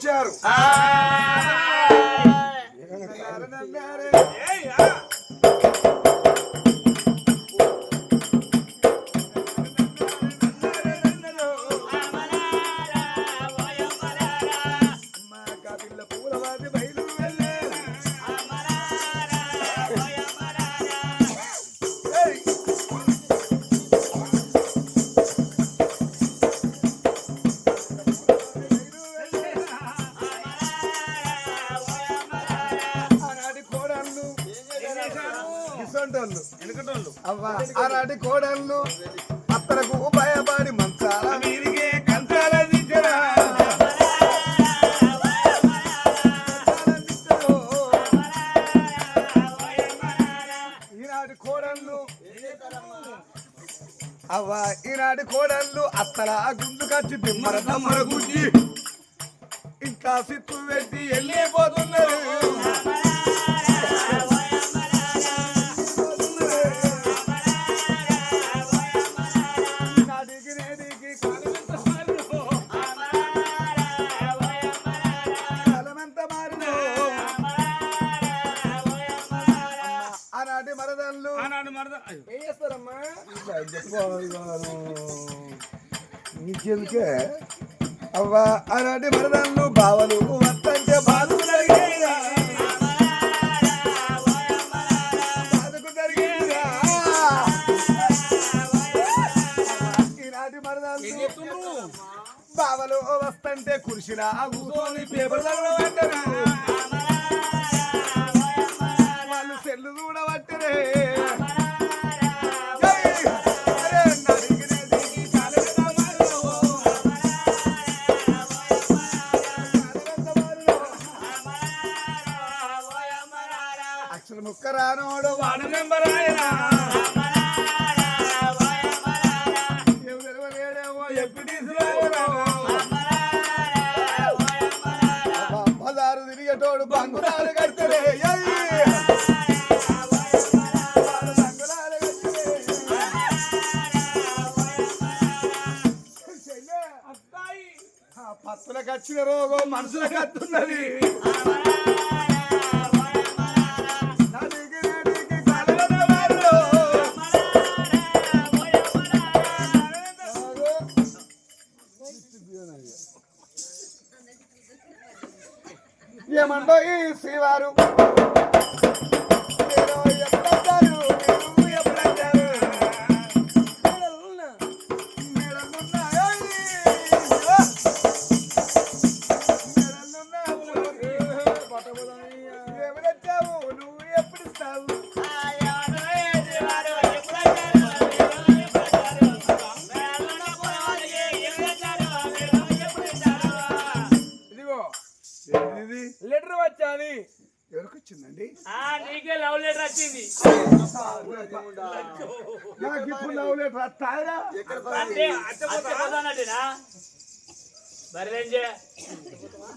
ఇచ్చారు. ఈనాటి కోడళ్ళు అత్తల గుండు కచ్చి తిమ్మర తమ్మర గుంజి ఇంకా సిత్తు పెట్టి వెళ్ళిపోతున్నారు మరదళ్ళు. ఏం చేస్తారమ్మా? నీకెందుకే అవ్వా ఆనాటి మరదళ్ళు బావలు వత్తంటే బాధకు జరిగేదా బాధకు జరిగేదా ఈనాటి మరదళ్ళు బావలు వస్తంటే కురిసిరా కూర్చొని పేపర్ చదవబట్టరు ఏమండో ఈ శ్రీవారు?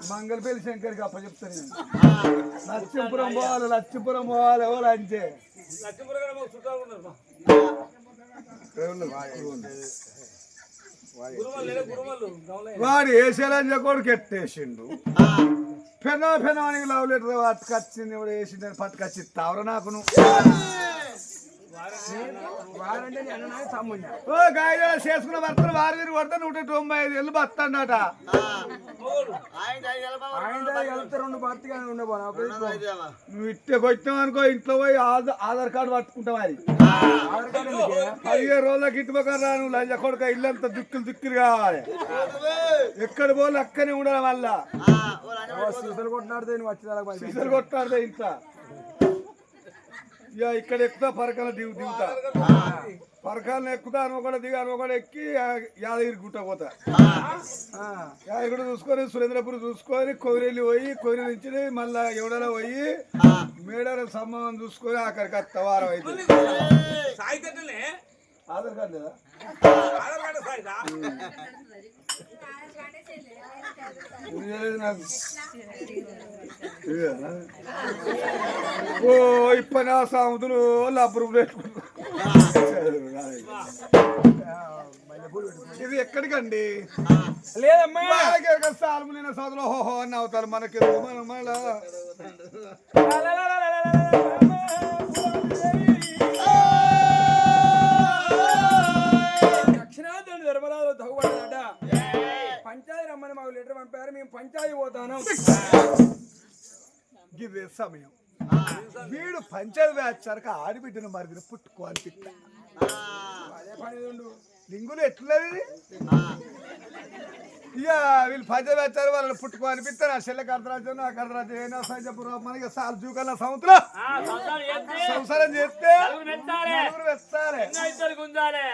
మంగళపల్లి శంకర్కి అప్ప చెప్తాను లక్ష్మీపురం పోవాలి లక్ష్మీపురం పోవాలి ఎవరు? అంతే వాడు వేసేయాలని కొడుకు ఎట్టేసిండు? పెనో పెనో అని లవ్ లెటర్ పట్టుకొచ్చింది ఇప్పుడు వేసిండు పట్టుకొచ్చి తావర నాకును. వారంటే నేను తమ్ముడు ఓ గాయ చేసుకున్న భర్తను వారి తిరిగి కొడితే నూట తొంభై ఐదు ఏళ్ళు బతాడట రెండు భర్తగా ఉండబోనా. నువ్వు ఇట్టే కొట్టావు అనుకో ఇంట్లో పోయి ఆధ- ఆధార్ కార్డు పట్టుకుంటావు అది? పదిహేను రోజులకి ఇటుపక్కన రా నువ్వు లంచ కొడుక ఇల్లంతా దుక్కులు దుక్కులు కావాలి. ఎక్కడ పోలు అక్కనే ఉండాలి మళ్ళా. సీసలు కొట్టినాడితే నువ్వు వచ్చి దాకా పని సీసలు ఇంట్లో. ఇక ఇక్కడ ఎక్కుతా పరకాల దిగు దిగుతా. పరకాలను ఎక్కుతా అని ఒకటి దిగా అని ఒకటి ఎక్కి యాదగిరి గుట్ట పోతా. యాదగిరి చూసుకొని సురేంద్రపురం చూసుకొని కొగిరెల్లి పోయి కొగిరి నుంచి మళ్ళా ఎవడలో పోయి మేడాల సంబంధం చూసుకొని అక్కడికి వస్తా వారం అయితే ఆధార్ కార్డు లేదా? ఓ ఇప్పటి నా సాముతులు లబ్బరు ఆ, ఇది ఎక్కడికండి లేదమ్మా సాల్ము నేను సోదరు హోహో అని అవుతారు మనకి మన మళ్ళా ధర్మరాజు తగుబడ్డదట పంచాయతీ రమ్మని మాకు లెటర్ పంపారు మేము పంచాయతీ పోతాను. ఇదే సమయం. వీడు పంచాయతీ వేచ్చారక ఆడిబిడ్డను మరిదిన పుట్టుకోవాలి అదే పని ఉండు. లింగులు ఎట్లున్నది ఇక వీళ్ళు వేచ్చారు వాళ్ళని పుట్టుకోవాలి పిత్త నా చెల్లెకి అర్ధరాజ్యం నాకు అర్ధరాజ్యం ఏనా సంజపురం మనకి సాల్ జూకన్న సంవత్సరం సంసారం చేస్తే వెచ్చారే ఇద్దరు గుంజాలే.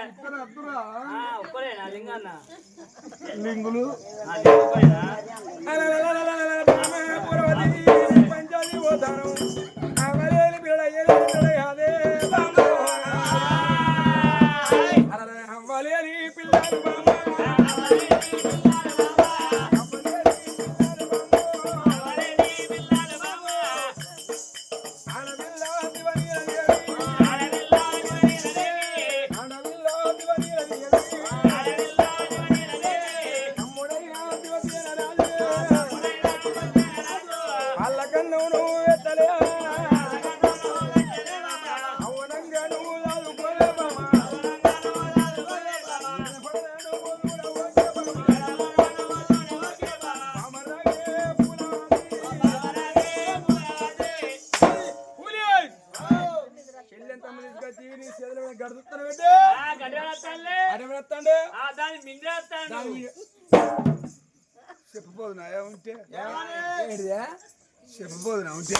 చెప్పబోదునా ఉంటే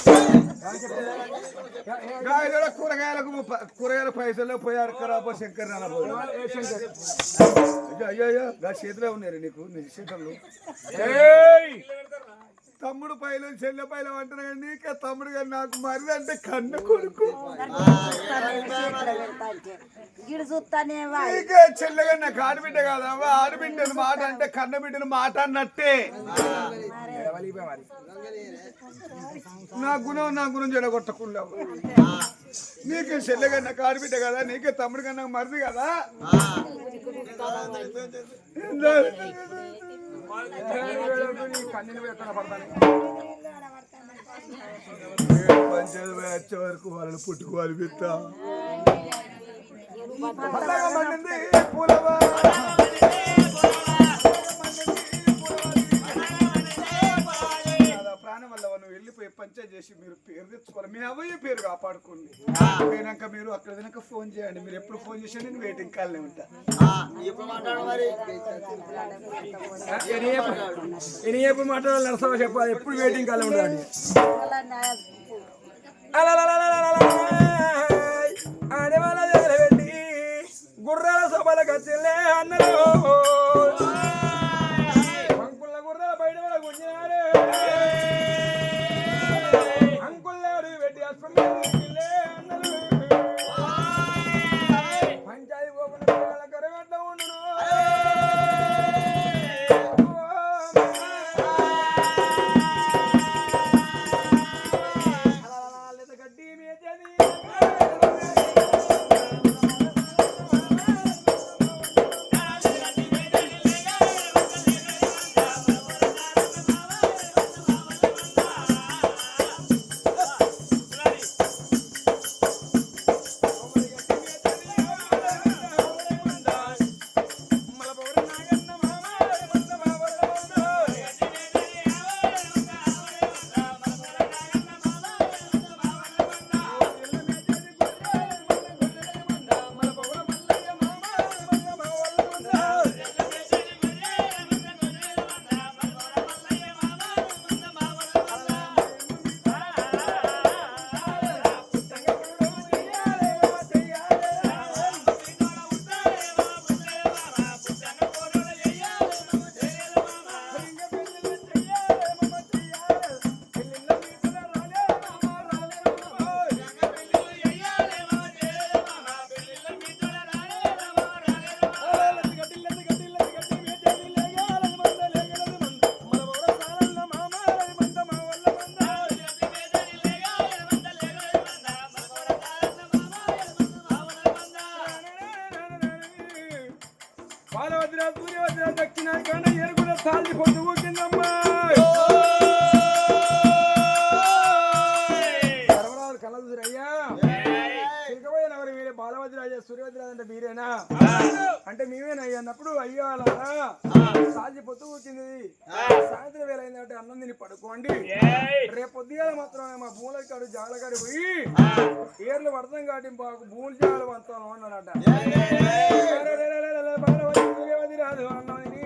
కూరగాయలకు కూరగాయల పైసలు పోయారు కరాబో శంకర్ నాన్న అయ్యో అయ్యో చేతిలో ఉన్నారు నీకు నీ చేతుల్లో తమ్ముడు పైలం చెల్లె పైలం అంటారు కానీ నీకే తమ్ముడు కానీ నాకు మరి అంటే కన్న కొడుకు. నీకే చెల్లెగా నాకు ఆడబిడ్డ కాదమ్మా ఆడబిడ్డని మాట అంటే కన్న బిడ్డని మాట అన్నట్టే. నా గుణం నా గుణం చెడగొట్టకుండా నీకే చెల్లెగా నాకు ఆడబిడ్డ కదా? నీకే తమ్ముడు కన్నా నాకు మరిది కదా? కన్నీళ్ళు ఎక్కడ పంచాయతీ వచ్చే వరకు వాళ్ళని పుట్టుకోవాలి పిత్త పండగ పండింది పూలవా పంచాయతీ చేసి మీరు పేరు తెచ్చుకోవాలి. మీ అవ్వయ్య పేరు కాపాడుకోండి. పోయినాక మీరు అక్కడ వెనక ఫోన్ చేయండి. మీరు ఎప్పుడు ఫోన్ చేసినా నేను వెయిటింగ్ కాల్నే ఉంటా. నేను ఎప్పుడు మాట్లాడాలి నరసవ చెప్పాలి ఎప్పుడు వెయిటింగ్ కాలే ఉండాలి ఆడవాళ్ళ గుర్రాల సభల కచ్చిలే అన్నలు సాజి పొత్తు కూర్చుంది సాయంత్రం వేళ అయిందంటే అన్నం తిని పడుకోండి. రేపు పొద్దుగాల మాత్రం మా భూముల కాడు జాల కాడి పోయి ఏర్లు పడతాం కాబట్టి మాకు భూములు జాలు పంతాను అన్నాడట. రాదు అన్నది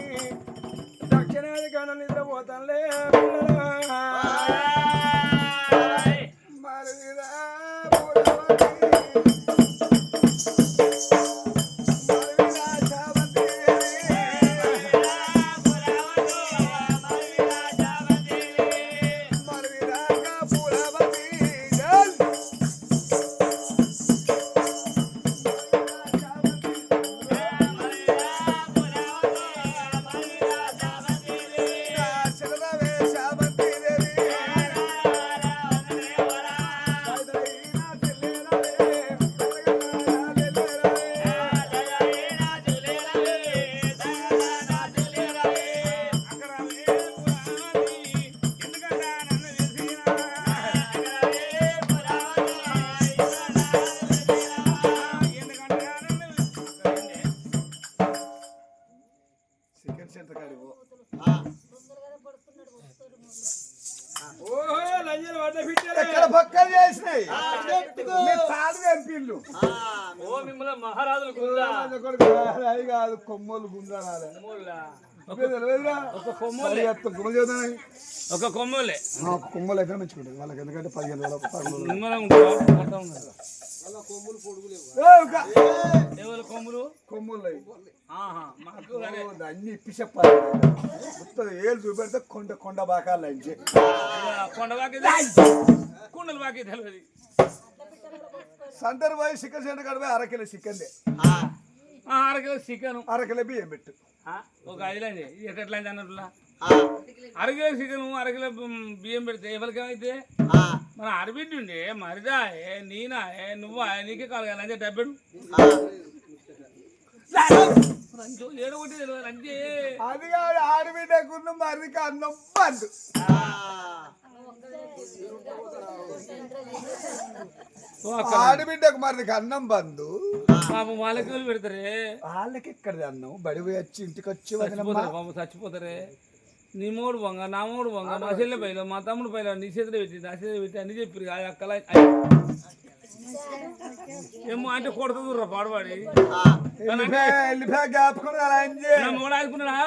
దక్షిణాది కాలం నిద్రపోతానులే పిల్లలా. ఒక కొమ్మలు. కొమ్మలు. కొమ్ములే కొమ్మలు అయితే మంచిగుంటుంది వాళ్ళకి ఎందుకంటే పదిహేను వేల కొమ్ములు కొమ్ములు. ఓ, అన్ని ఇప్పి చెప్పాలి మొత్తం ఏళ్ళు చూపెడితే కొండ కొండ బాకాలు ఇక కొండవాకి తె- కుండల వాకి తెలియదు సంటర్ పోయి చికెన్ సెంటర్ కాడ పోయి అరకిలో చికెన్ అరకిలో చికెన్. అరకిలో బియ్యం పెట్టు. ఒక ఐదులండి ఎట్లా అన్నట్లా అరకిలో చికెన్ అరకిలో బియ్యం పెడితే ఎవరికేమైతే మన అరబిడ్డు ఉండే మరిదా నీనా నువ్వా నీకే కదా లంచే డబ్బెడు అది కాదు అన్నం బంధు ఓ అక్క ఆడబిడ్డకు మరికి అన్నం బంధు పాపం వాళ్ళకి పెడతారే? వాళ్ళకి ఎక్కడిది అన్నం బడి పోయి వచ్చి ఇంటికి వచ్చి వదినమ్మ. చచ్చిపోతారు పాపం చచ్చిపోతారే. నీ మూడు వంగ నా మూడు వంగ మా చెల్లె పైలో మా తమ్ముడు పైలో నీ చేతిలో పెట్టి నా చేతిలో పెట్టి అన్ని చెప్పారు ఆ అక్కల ఏమో అంటే పాడవాడి. నా మూడు ఆడుకున్నాడా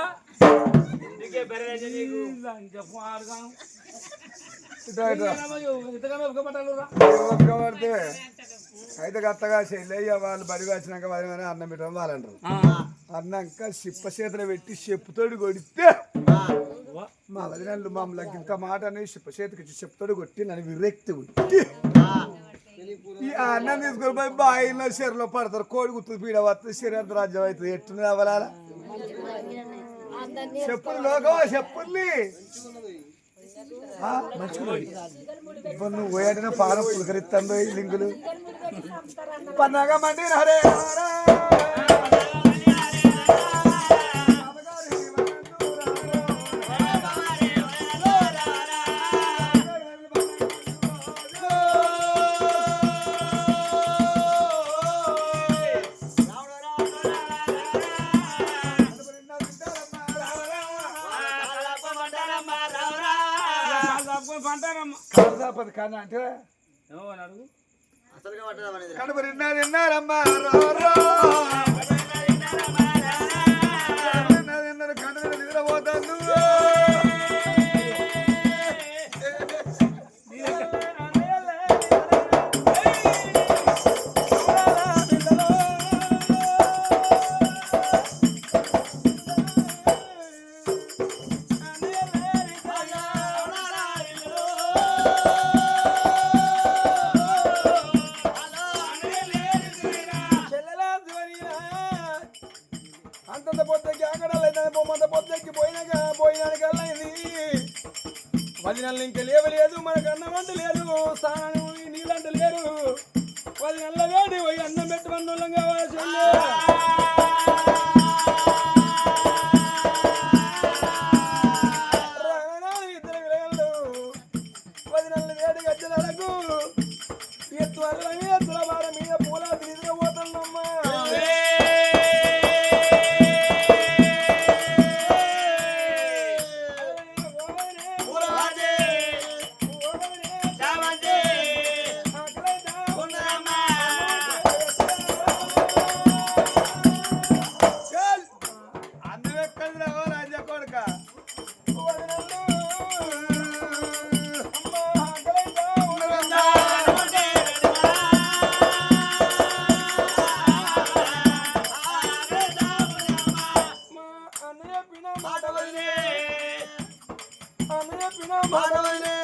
అయితే గత్తగా చెల్లయ్య వాళ్ళు బడి వచ్చినాక మరి మరి అన్నం పెట్టడం వాళ్ళు అంటారు అన్నాక చిప్ప చేతులు పెట్టి చెప్పుతోడు కొడితే మా వదినలు మమ్మల్ని ఇంత మాట అనేది చిప్ప చేతికి చెప్పుతోడు కొట్టి నన్ను విరక్తి కొట్టి ఈ అన్నం తీసుకొని పోయి బాయిలో చెరలో పడతారు. కోడి గుర్తు పీడ వస్తుంది శరీరం రాజ్యం అవుతుంది. ఎట్టుని అవ్వాలా చెప్పులు లోకమా చెప్పుల్ని? మంచిగున్నది. ఇప్పుడు నువ్వు పోయాడిన పానం పులకరిస్తాను లింకులు లింగులు. పన్నాగా మండి హరే! హరే. పంటారమ్మా కాదాపతి కాదా అంటే? అడుగు. కడుపు నిన్నా నిన్నారమ్మా పది నెలల వేడి పోయి అన్నం పెట్టమన్న వాళ్ళం కావాలి మానవనే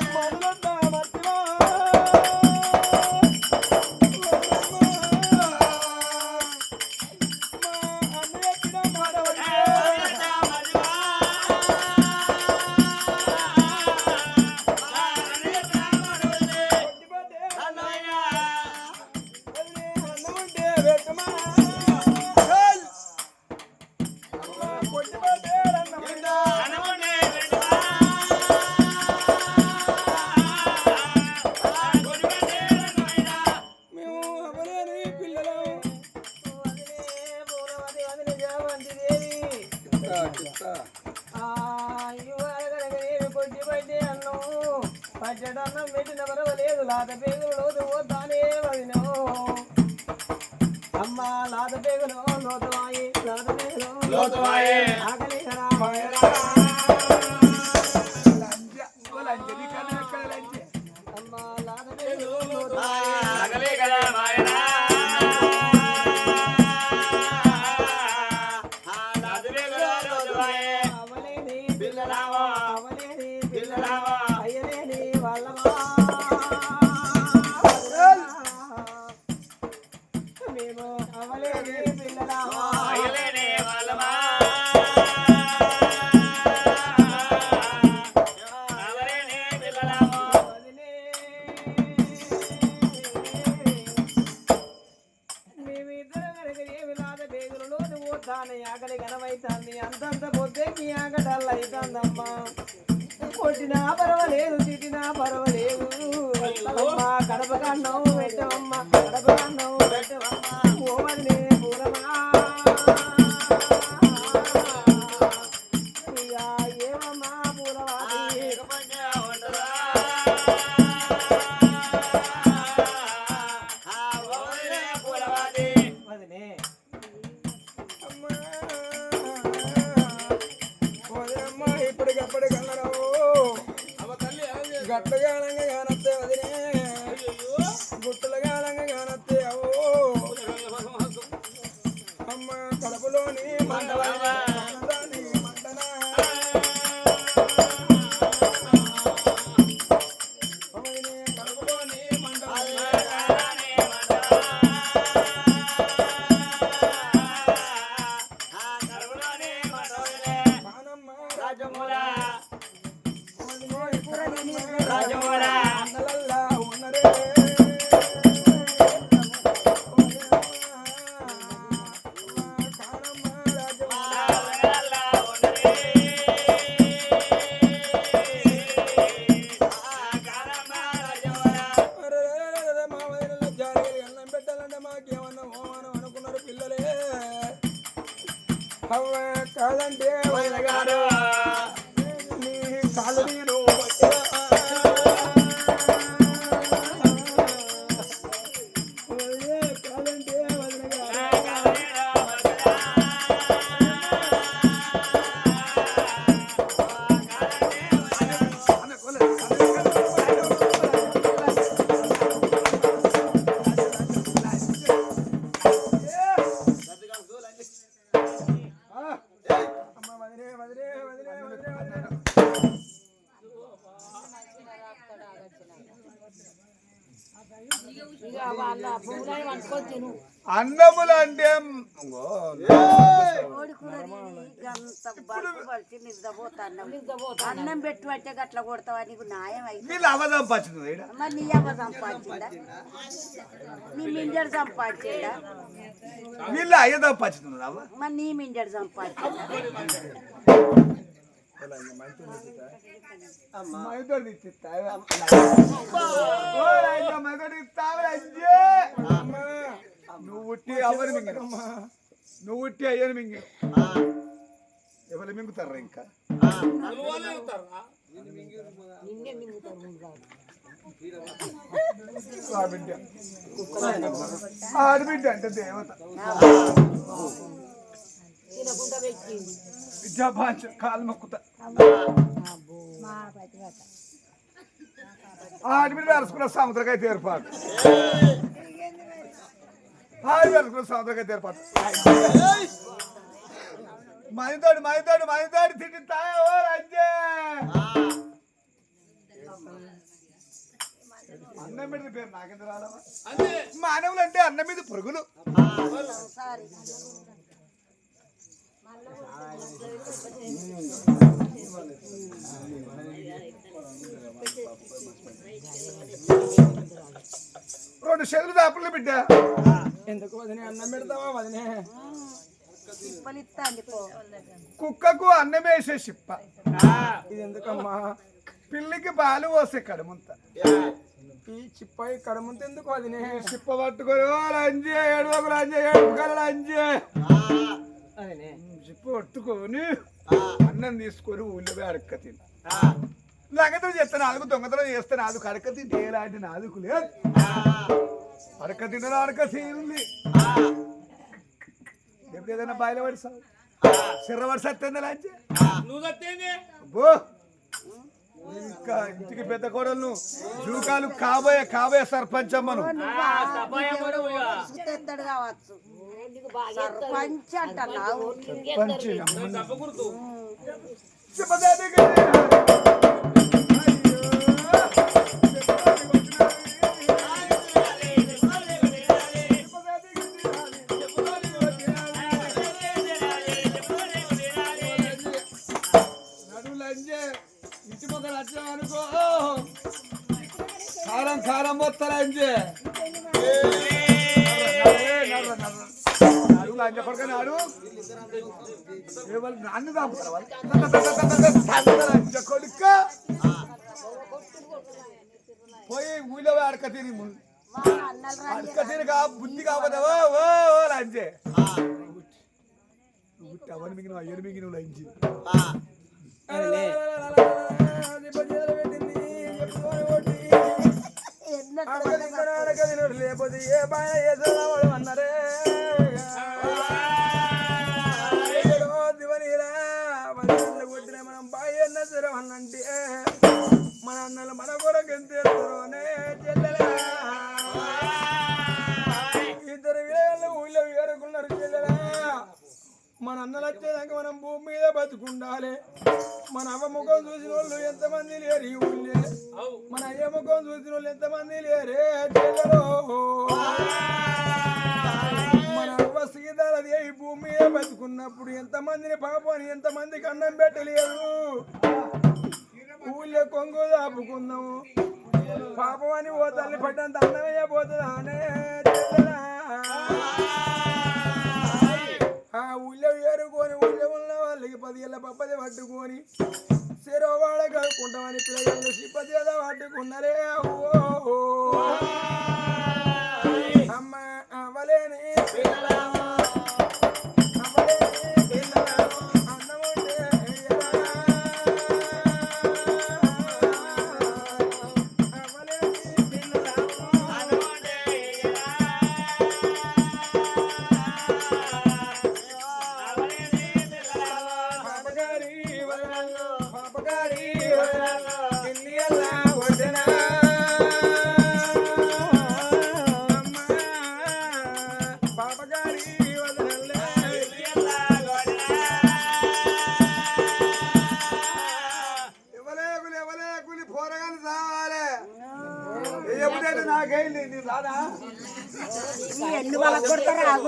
네. అన్నములు అంటే అన్నం పెట్టి పట్టే గట్ల కొడతావా? నీకు న్యాయం అయితే. మరి నీ అవ్వ సంపాదించిందా నీ మింజడు సంపాదించిందా వీళ్ళు అయ్యదాం పచ్చింది అవ్వ మరి నీ మింజడు సంపాదించిందా నువ్వు ఉట్టి ఎవరు మింగిన నువ్వు ఉట్టి అయ్యని మింగిన ఎవరు మింగుతారా ఇంకా ఆడబిడ్డ ఆడబిడ్డ అంటే దేవత విద్యాభాష కాలు మొక్కుతా ఆడబిడ్డ అరుచుకున్న సముద్రకాయ ఏర్పాటు. ఆడి అరుచుకున్న సముద్రకాయ ఏర్పాటు. మైతోడు మైతోడు మైతోడు తిట్టి తాయో రాజ్యే అన్నం పెడితే పేరు నాకెంత రాలవా మానవులు అంటే అన్నం మీద పురుగులు. రెండు చేతులు దాపలు బిడ్డ? ఎందుకు వదినే అన్నం పెడతావా వదినే? కుక్కకు అన్నం వేసే చిప్ప. ఇది ఎందుకమ్మా? పిల్లికి పాలు పోసే కడుముంత. ఈ చిప్పాయి కడుముంత ఎందుకు వదినే? చిప్ప పట్టుకొని లంజే ఏడు ఒక లంజే ఏడు లంజే. చిప్ప పట్టుకొని అన్నం తీసుకొని ఊళ్ళో పోయి అడక్క తిని. నగదు చెప్తే? నాలుగు దొంగతనం చేస్తే నాలుగు అడక తింటే ఎలాంటి నాలుగు లేదు అడక తింటే అడక తీరుంది ఎప్పుడు ఏదైనా బాయిల పడిసావు సిర్ర పడి సత్తుంది లాంచే? నువ్వు తత్తేంది అబ్బో. ఇంకా ఇంటికి పెద్ద కోడలు జూకాలు కాబోయే కాబోయే సర్పంచ్ అమ్మను. సర్పంచ్ వచ్చామనుకో కారం కారం పోతారంజే నాడు లంజ వాళ్ళు లంజ పోయి ఊళ్ళో అడక తిని ముందు అడక తిని కా బుద్ధి కాకపోతే ఓ ఓ ఓ మిగిలిన అయ్యరు మిగిలిన లంజి లేకపోతే ఏ అన్నారే. కొట్టిన మనం బాయ్ అన్న సరే అన్నంటే మన అన్నలు మన కొరకు ఎంత ఎత్తురోనే మన అన్నలు వచ్చేదాకా మనం భూమి మీద బతుకుండాలి. మన అవ్వ ముఖం చూసిన వాళ్ళు ఎంతమంది లేరు ఈ ఊళ్ళే. మన అయ్య ముఖం చూసిన వాళ్ళు ఎంతమంది లేరే చెల్లెలో మన అవ్వ సీతాలది ఈ భూమి మీద బతుకున్నప్పుడు ఎంతమందిని పాపని ఎంతమందికి అన్నం పెట్టలేరు. ఊళ్ళో కొంగు దాపుకుందాము. పాపం అని ఓ పడ్డంత అన్నమయ్య పోతుందా? అనే ఊళ్ళో ఏరుకొని ఊళ్ళో ఉన్న వాళ్ళకి పది ఏళ్ళ పప్పది పట్టుకొని శిరోవాడ కడుక్కుంటామని పిల్లలు సిప్పది ఏదో పట్టుకున్నారే. అమ్మ అవలేని పిల్లలామా, ఎన్ని వాళ్ళ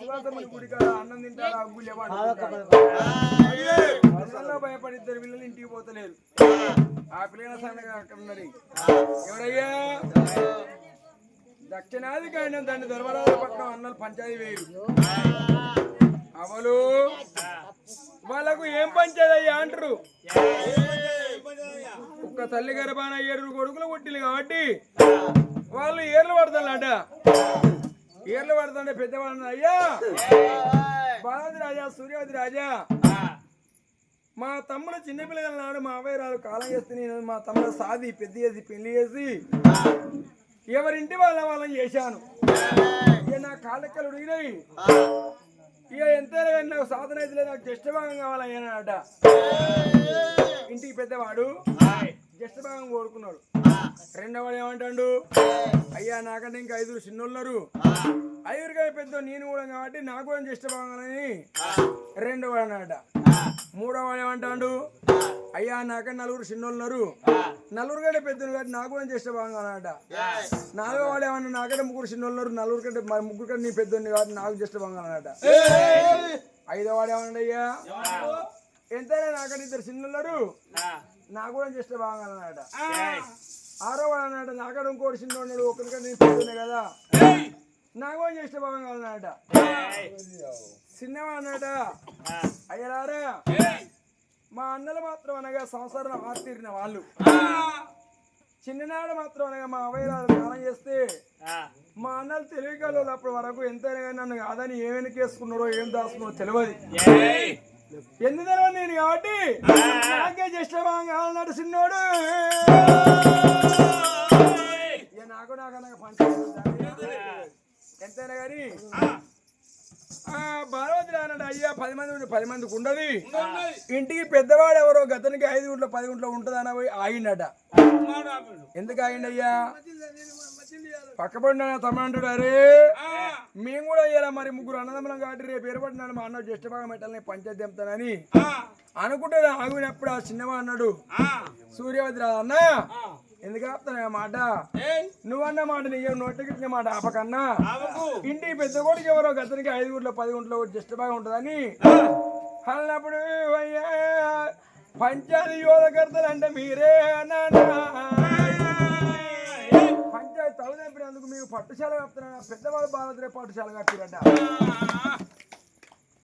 అనుకుంటారా శివాసముని గుడి కాడ అన్నం తింటారా ఊళ్ళో వదినల్లో భయపడి ఇద్దరు పిల్లలు ఇంటికి పోతలేరు. ఆ పిల్లల సంగతి అక్కడ ఉన్నది ఎవరయ్యా దక్షిణాది కాయన దాన్ని ధర్మరాజు పట్నం అన్నలు పంచాయతీ వేరు అవలు? వాళ్ళకు ఏం పంచాయతయ్యా అంటారు? ఒక్క తల్లి గర్భాన ఏడు కొడుకులు పుట్టిలు కాబట్టి వాళ్ళు ఏర్లు పడతారట ఏర్లు పడుతుంటే పెద్దవాళ్ళు అయ్యా! బాలాది రాజా సూర్యావతి రాజా! మా తమ్ముడు చిన్నపిల్లల నాడు మా అవ్వయ్య రాదు కాలం చేస్తే నేను మా తమ్ముడు సాది పెద్ద చేసి పెళ్ళి చేసి ఎవరింటి వాళ్ళ వాళ్ళని చేశాను. ఇక నా కాళ్ళెక్కలు ఉడిగినాయి. ఇక కానీ నాకు సాధన అయితే నాకు జ్యేష్ఠ భాగం కావాలయ్యానట ఇంటికి పెద్దవాడు జ్యేష్ఠ భాగం కోరుకున్నాడు. రెండవవాడు ఏమంటాడు అయ్యా నాకంటే ఇంకా ఐదుగురు చిన్నోళ్ళరు ఐదుగురిగా పెద్ద నేను కూడా కాబట్టి నాకు కూడా చేస్తే బాగాలని అని అన్నాడ అన్నట ఏమంటాడు అయ్యా నాకే నలుగురు చిన్నోళ్ళున్నారు. నలుగురు కంటే పెద్దలు కాబట్టి నాకు కూడా చేస్తే బాగాలన్నట నాలుగో వాడు ఏమన్నా నాకంటే ముగ్గురు చిన్నోళ్ళున్నారు. నలుగురు కంటే ముగ్గురు కంటే నీ పెద్దోడిని కాబట్టి నాకు చేస్తే బాగాలన్నట ఐదో వాడు ఏమన్నా అయ్యా ఎంతైనా నాకంటే ఇద్దరు చిన్నోళ్ళరు నాకు కూడా చేస్తే బాగాలన్నట వాడు అన్నాడు నాకడ ఇంకోటి చిన్న ఉన్నాడు ఒకరికంటే నేను పెద్దనే కదా. కూడా జ్యేష్ఠ భాగం అన్నట చిన్నవా అన్నట అయ్యలారా మా అన్నలు మాత్రం అనగా సంవత్సరం ఆర్తీరిన వాళ్ళు. చిన్ననాడు మాత్రం అనగా మా అవయవాలు స్నానం చేస్తే మా అన్నలు తెలివికలు అప్పటి వరకు ఎంతైనా కానీ నన్ను కాదని ఏం వెనకేసుకున్నారో ఏం దాచుకున్నారో తెలియదు. తెలియదు నేను కాబట్టి? నాకే జ్యేష్ఠ భాగం కావాలన్నాడు చిన్నోడు. ఎంతైనా కానీ అన్నాడు అయ్యా పది మంది పది మందికి ఉండదు ఇంటికి పెద్దవాడు ఎవరో గతనికి ఐదు గుంట్లో పది గుంట్లో ఉంటుందని పోయి ఆగిండట. ఎందుకు ఆగిండయ్యా? పక్కపడిన తమ్మంటాడు అరే మేము కూడా అయ్యారా మరి ముగ్గురు అన్నదమ్ములం కాబట్టి రేపు ఏర్పడినాడు మా అన్న జ్యేష్ఠ భాగం పెట్టాలని పంచాయతీ తెంపుతానని అనుకుంటే ఆగినప్పుడు ఆ చిన్నవా అన్నాడు సూర్యవతి రా అన్న ఎందుకు ఆపుతాను మాట? నువ్వన్న మాట నీ నోటికి మాట ఆపకన్నా? ఇంటికి పెద్ద కొడుకు ఎవరో గతనికి ఐదు గుంట్లో పది గుంట్లో జస్ట్ బాగా ఉంటుందని. అన్నప్పుడు అయ్యా పంచాయతీ యోధకర్తలు అంటే మీరే నాన్న పంచాయతీ తల తెంపినందుకు మీకు పట్టుశాల కప్తున్నా పెద్దవాళ్ళు బాలద్రే పట్టుశాల కప్పిరట